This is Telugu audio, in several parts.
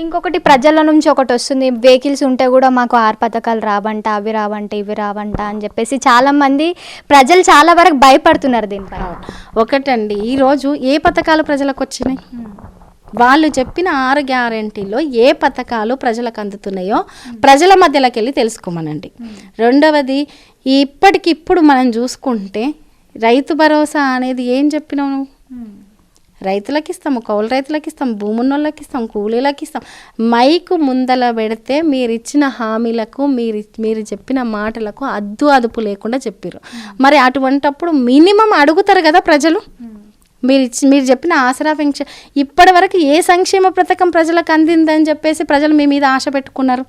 ఇంకొకటి ప్రజల నుంచి ఒకటి వస్తుంది. వెహికల్స్ ఉంటే కూడా మాకు ఆరు పథకాలు రావంట అవి రావంట ఇవి రావంట అని చెప్పేసి చాలా మంది ప్రజలు చాలా వరకు భయపడుతున్నారు దీనిపై ఒకటండి ఈరోజు ఏ పథకాలు ప్రజలకు వచ్చినాయి? వాళ్ళు చెప్పిన ఆరు గ్యారంటీలో ఏ పథకాలు ప్రజలకు అందుతున్నాయో ప్రజల మధ్యలోకి వెళ్ళి తెలుసుకోమనండి. రెండవది ఇప్పటికిప్పుడు మనం చూసుకుంటే రైతు భరోసా అనేది ఏం చెప్పినావు నువ్వు? రైతులకు ఇస్తాము కౌలు రైతులకు ఇస్తాం భూమున్నోళ్ళకి ఇస్తాం కూలీలకు ఇస్తాం మైకు ముందల పెడితే మీరు ఇచ్చిన హామీలకు మీరు మీరు చెప్పిన మాటలకు అద్దు అదుపు లేకుండా చెప్పారు మరి అటువంటప్పుడు మినిమం అడుగుతారు కదా ప్రజలు? మీరు ఇచ్చి మీరు చెప్పిన ఆసరా పెన్షన్ ఇప్పటి వరకు ఏ సంక్షేమ పథకం ప్రజలకు అందిందని చెప్పేసి ప్రజలు మీ మీద ఆశ పెట్టుకున్నారు?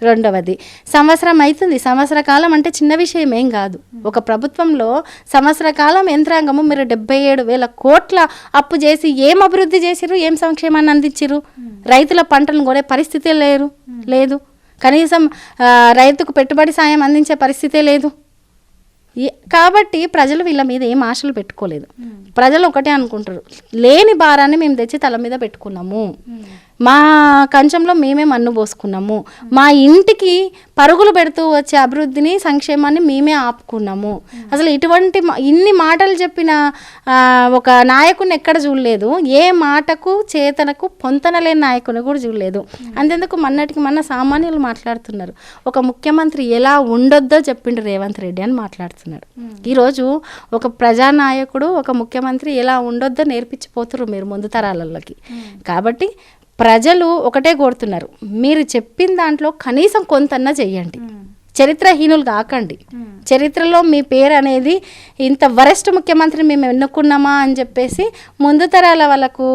రెండవది సంవత్సరం అవుతుంది సంవత్సర కాలం అంటే చిన్న విషయం ఏం కాదు. ఒక ప్రభుత్వంలో సంవత్సర కాలం యంత్రాంగము మీరు డెబ్బై ఏడు వేల కోట్ల అప్పు చేసి ఏం అభివృద్ధి చేసిరు ఏం సంక్షేమాన్ని అందించిరు రైతుల పంటలను కొనే పరిస్థితే లేరు. లేదు. కనీసం రైతుకు పెట్టుబడి సాయం అందించే పరిస్థితే లేదు. కాబట్టి ప్రజలు వీళ్ళ మీద ఏం ఆశలు పెట్టుకోలేదు. ప్రజలు ఒకటే అనుకుంటారు. లేని భారాన్ని మేము తెచ్చి తల మీద పెట్టుకున్నాము. మా కంచంలో మేమే మన్ను పోసుకున్నాము. మా ఇంటికి పరుగులు పెడుతూ వచ్చే అభివృద్ధిని సంక్షేమాన్ని మేమే ఆపుకున్నాము. అసలు ఇటువంటి ఇన్ని మాటలు చెప్పిన ఒక నాయకుడిని ఎక్కడ చూడలేదు. ఏ మాటకు చేతనకు పొంతనలేని నాయకుని కూడా చూడలేదు. అంతెందుకు మొన్నటికి మొన్న సామాన్యులు మాట్లాడుతున్నారు. ఒక ముఖ్యమంత్రి ఎలా ఉండొద్దో చెప్పిండు రేవంత్ రెడ్డి అని మాట్లాడుతున్నాడు ఈరోజు ఒక ప్రజానాయకుడు ఒక ముఖ్యమంత్రి ఎలా ఉండొద్దో నేర్పించిపోతున్నారు మీరు ముందు తరాలలోకి. కాబట్టి ప్రజలు ఒకటే కోరుతున్నారు. మీరు చెప్పిన దాంట్లో కనీసం కొంతన్నా చెయ్యండి చరిత్రహీనులు కాకండి. చరిత్రలో మీ పేరు అనేది ఇంత వరెస్ట్ ముఖ్యమంత్రి మేము ఎన్నుకున్నామా అని చెప్పేసి ముందు తరాల వాళ్ళకు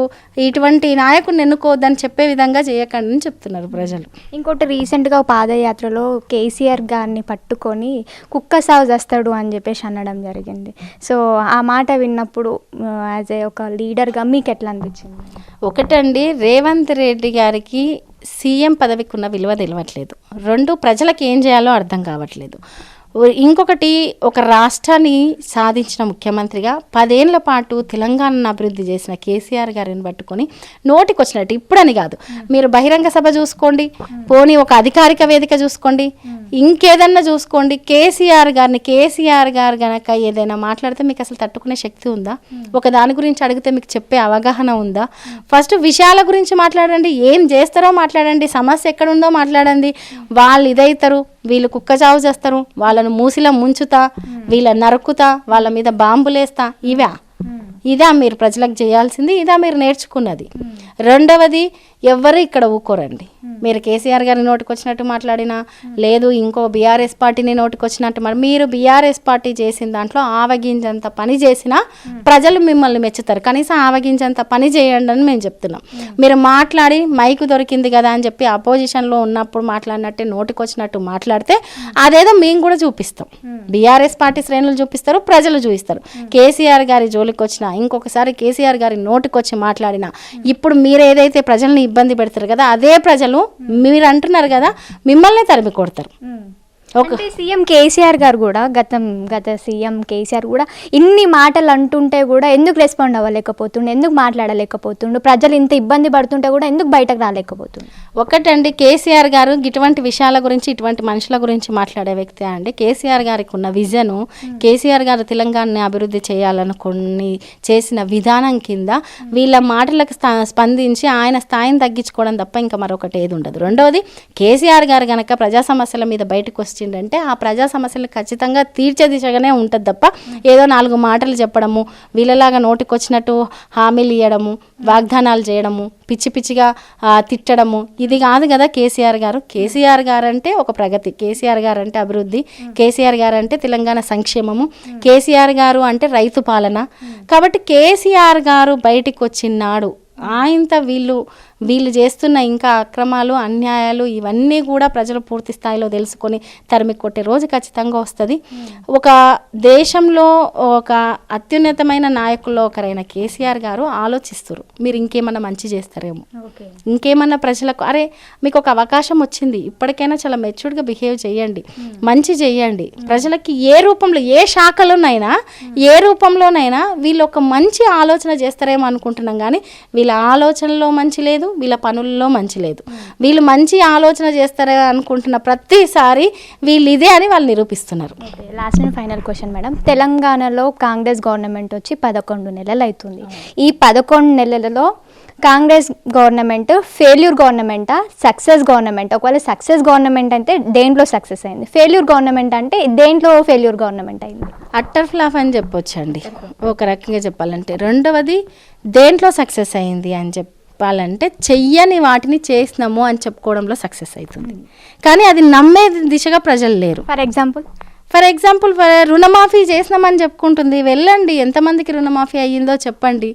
ఇటువంటి నాయకుడిని ఎన్నుకోవద్దని చెప్పే విధంగా చేయకండి అని చెప్తున్నారు ప్రజలు. ఇంకోటి రీసెంట్గా పాదయాత్రలో కేసీఆర్ గారిని పట్టుకొని కుక్క సాగు చేస్తాడు అని చెప్పేసి అనడం జరిగింది. సో ఆ మాట విన్నప్పుడు యాజ్ ఏ ఒక లీడర్గా మీకు ఎట్లా అనిపించింది? ఒకటండి రేవంత్ రెడ్డి గారికి సీఎం పదవికి ఉన్న విలువ తెలియట్లేదు రెండు ప్రజలకు ఏం చేయాలో అర్థం కావట్లేదు. ఇంకొకటి ఒక రాష్ట్రాన్ని సాధించిన ముఖ్యమంత్రిగా పదేళ్ళ పాటు తెలంగాణను అభివృద్ధి చేసిన కేసీఆర్ గారిని పట్టుకొని నోటికి వచ్చినట్టు ఇప్పుడని కాదు. మీరు బహిరంగ సభ చూసుకోండి. పోనీ ఒక అధికారిక వేదిక చూసుకోండి. ఇంకేదన్నా చూసుకోండి. కేసీఆర్ గారిని కేసీఆర్ గారు గనక ఏదైనా మాట్లాడితే మీకు అసలు తట్టుకునే శక్తి ఉందా? ఒక దాని గురించి అడిగితే మీకు చెప్పే అవగాహన ఉందా? ఫస్ట్ విషయాల గురించి మాట్లాడండి. ఏం చేస్తారో మాట్లాడండి. సమస్య ఎక్కడ ఉందో మాట్లాడండి. వాళ్ళు ఇదైతారు వీళ్ళు కుక్క చావు చేస్తారు వాళ్ళను మూసిలో ముంచుతా వీళ్ళ నరుకుతా వాళ్ళ మీద బాంబులేస్తా. ఇవా? ఇదా మీరు ప్రజలకు చేయాల్సింది ఇదా మీరు నేర్చుకున్నది. రెండవది ఎవ్వరు ఇక్కడ ఊకోరండి. మీరు కేసీఆర్ గారి నోటికి వచ్చినట్టు మాట్లాడినా లేదు ఇంకో బీఆర్ఎస్ పార్టీని నోటికి వచ్చినట్టు మరి మీరు బీఆర్ఎస్ పార్టీ చేసిన దాంట్లో ఆవగింజంత పని చేసినా ప్రజలు మిమ్మల్ని మెచ్చుతారు. కనీసం ఆవగింజంత పని చేయండి అని మేము చెప్తున్నాం. మీరు మాట్లాడి మైకు దొరికింది కదా అని చెప్పి అపోజిషన్లో ఉన్నప్పుడు మాట్లాడినట్టే నోటికి వచ్చినట్టు మాట్లాడితే అదేదో మేము కూడా చూపిస్తాం. బీఆర్ఎస్ పార్టీ శ్రేణులు చూపిస్తారు ప్రజలు చూపిస్తారు. కేసీఆర్ గారి జోలికి వచ్చినా ఇంకొకసారి కేసీఆర్ గారి నోటికి వచ్చి మాట్లాడినా ఇప్పుడు మీరు ఏదైతే ప్రజల్ని ఇబ్బంది పెడతారు కదా అదే ప్రజలు మీరు అంటున్నారు కదా మిమ్మల్ని తరిమి కొడతారు. అంటే సీఎం కేసీఆర్ గారు కూడా గతం గత సీఎం కేసీఆర్ కూడా ఇన్ని మాటలు అంటుంటే కూడా ఎందుకు రెస్పాండ్ అవ్వలేకపోతుండు ఎందుకు మాట్లాడలేకపోతుండు ప్రజలు ఇంత ఇబ్బంది పడుతుంటే కూడా ఎందుకు బయటకు రాలేకపోతుండు? ఒకటండి కేసీఆర్ గారు ఇటువంటి విషయాల గురించి ఇటువంటి మనుషుల గురించి మాట్లాడే వ్యక్తి అండి. కేసీఆర్ గారికి ఉన్న విజను కేసీఆర్ గారు తెలంగాణని అభివృద్ధి చేయాలనుకుని చేసిన విధానం కింద వీళ్ళ మాటలకు స్ప- స్పందించి ఆయన స్థాయిని తగ్గించుకోవడం తప్ప ఇంకా మరొకటి ఏది ఉండదు. రెండవది కేసీఆర్ గారు గనక ప్రజా సమస్యల మీద బయటకు అంటే ఆ ప్రజా సమస్యలు ఖచ్చితంగా తీర్చే దిశగానే ఉంటుంది తప్ప ఏదో నాలుగు మాటలు చెప్పడము వీళ్ళలాగా నోటికొచ్చినట్టు హామీలు ఇవ్వడము వాగ్దానాలు చేయడము పిచ్చి పిచ్చిగా తిట్టడము. ఇది కాదు కదా కేసీఆర్ గారు. కేసీఆర్ గారు అంటే ఒక ప్రగతి. కేసీఆర్ గారు అంటే అభివృద్ధి. కేసీఆర్ గారు అంటే తెలంగాణ సంక్షేమము. కేసీఆర్ గారు అంటే రైతు పాలన. కాబట్టి కేసీఆర్ గారు బయటికి వచ్చినాడు ఆయంత వీళ్ళు వీళ్ళు చేస్తున్న ఇంకా అక్రమాలు అన్యాయాలు ఇవన్నీ కూడా ప్రజలు పూర్తి స్థాయిలో తెలుసుకొని తరిమి కొట్టే రోజు ఖచ్చితంగా వస్తుంది. ఒక దేశంలో ఒక అత్యున్నతమైన నాయకుల్లో ఒకరైన కేసీఆర్ గారు ఆలోచిస్తారు. మీరు ఇంకేమన్నా మంచి చేస్తారేమో. ఇంకేమన్నా ప్రజలకు అరే మీకు ఒక అవకాశం వచ్చింది. ఇప్పటికైనా చాలా మెచ్యూర్డ్గా బిహేవ్ చేయండి. మంచి చేయండి. ప్రజలకి ఏ రూపంలో ఏ శాఖలోనైనా ఏ రూపంలోనైనా వీళ్ళు ఒక మంచి ఆలోచన చేస్తారేమో అనుకుంటున్నాం. కానీ వీళ్ళ ఆలోచనలో మంచి లేదు లేదు వీళ్ళ పనుల్లో మంచి లేదు. వీళ్ళు మంచి ఆలోచన చేస్తారని అనుకుంటున్న ప్రతిసారి వీళ్ళు ఇదే అని వాళ్ళు నిరూపిస్తున్నారు. Last and final question madam తెలంగాణలో కాంగ్రెస్ గవర్నమెంట్ వచ్చి పదకొండు నెలలు అవుతుంది ఈ పదకొండు నెలలలో కాంగ్రెస్ గవర్నమెంట్ ఫెయిల్యూర్ గవర్నమెంటా సక్సెస్ గవర్నమెంట్? ఒకవేళ సక్సెస్ గవర్నమెంట్ అంటే దేంట్లో సక్సెస్ అయింది? ఫెయిల్యూర్ గవర్నమెంట్ అంటే దేంట్లో ఫెయిల్యూర్ గవర్నమెంట్ అయింది? అట్టర్ ఫ్లాప్ అని చెప్పొచ్చండి. ఒక రకంగా చెప్పాలంటే రెండవది దేంట్లో సక్సెస్ అయింది అని చెప్పాలంటే చెయ్యని వాటిని చేసినాము అని చెప్పుకోవడంలో సక్సెస్ అవుతుంది. కానీ అది నమ్మే దిశగా ప్రజలు లేరు. ఫర్ ఎగ్జాంపుల్ ఫర్ ఎగ్జాంపుల్ రుణమాఫీ చేసినామని చెప్పుకుంటుంది వెళ్ళండి ఎంతమందికి రుణమాఫీ అయ్యిందో చెప్పండి.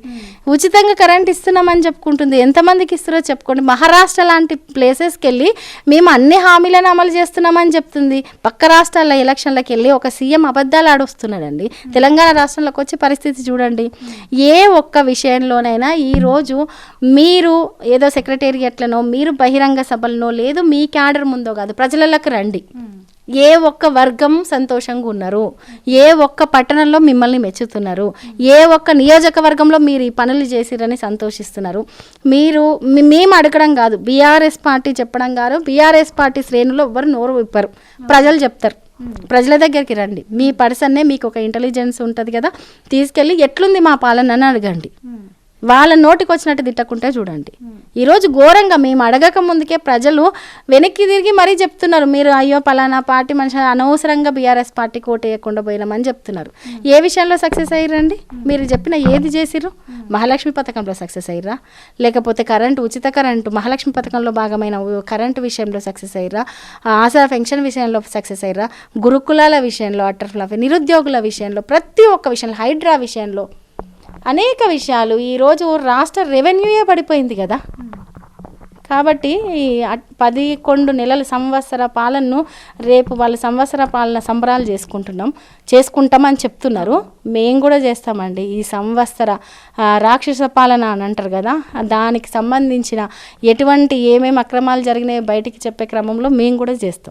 ఉచితంగా కరెంట్ ఇస్తున్నామని చెప్పుకుంటుంది ఎంతమందికి ఇస్తారో చెప్పుకోండి. మహారాష్ట్ర లాంటి ప్లేసెస్కి వెళ్ళి మేము అన్ని హామీలను అమలు చేస్తున్నామని చెప్తుంది. పక్క రాష్ట్రాల ఎలక్షన్లకు వెళ్ళి ఒక సీఎం అబద్ధాలు ఆడొస్తున్నాడండి. తెలంగాణ రాష్ట్రంలోకి వచ్చే పరిస్థితి చూడండి. ఏ ఒక్క విషయంలోనైనా ఈరోజు మీరు ఏదో సెక్రటేరియట్లనో మీరు బహిరంగ సభలనో లేదు మీ క్యాడర్ ముందో కాదు ప్రజలకు రండి. ఏ ఒక్క వర్గం సంతోషంగా ఉన్నారు. ఏ ఒక్క పట్టణంలో మిమ్మల్ని మెచ్చుతున్నారు. ఏ ఒక్క నియోజకవర్గంలో మీరు ఈ పనులు చేసిరని సంతోషిస్తున్నారు. మీరు మేము అడగడం కాదు. బీఆర్ఎస్ పార్టీ చెప్పడం కాదు. బీఆర్ఎస్ పార్టీ శ్రేణులు ఎవ్వరు నోరు విప్పరు. ప్రజలు చెప్తారు. ప్రజల దగ్గరికి రండి. మీ పర్సన్నే మీకు ఒక ఇంటెలిజెన్స్ ఉంటుంది కదా. తీసుకెళ్ళి ఎట్లుంది మా పాలన అని అడగండి. వాళ్ళ నోటికి వచ్చినట్టు తిట్టకుంటే చూడండి. ఈరోజు ఘోరంగా మేము అడగక ముందుకే ప్రజలు వెనక్కి తిరిగి మరీ చెప్తున్నారు మీరు అయ్యో పలానా పార్టీ మనిషి అనవసరంగా బీఆర్ఎస్ పార్టీ కోట వేయకుండా పోయినామని చెప్తున్నారు. ఏ విషయంలో సక్సెస్ అయ్యారండి మీరు చెప్పిన ఏది చేసిర్రు? మహాలక్ష్మి పథకంలో సక్సెస్ అయ్యారా లేకపోతే కరెంటు ఉచిత కరెంటు మహాలక్ష్మి పథకంలో భాగమైన కరెంటు విషయంలో సక్సెస్ అయ్యారా ఆశా పెన్షన్ విషయంలో సక్సెస్ అయ్యారా గురుకులాల విషయంలో అటర్ఫ్లాఫ్ నిరుద్యోగుల విషయంలో ప్రతి ఒక్క విషయంలో హైడ్రా విషయంలో అనేక విషయాలు. ఈరోజు రాష్ట్ర రెవెన్యూయే పడిపోయింది కదా. కాబట్టి ఈ అట్- పదికొండు నెలల సంవత్సర పాలనను రేపు వాళ్ళ సంవత్సర పాలన సంబరాలు చేసుకుంటున్నాం చేసుకుంటామని చెప్తున్నారు. మేము కూడా చేస్తామండి. ఈ సంవత్సర రాక్షస పాలన అని అంటారు కదా. దానికి సంబంధించిన ఎటువంటి ఏమేమి అక్రమాలు జరిగినాయో బయటికి చెప్పే క్రమంలో మేము కూడా చేస్తాం.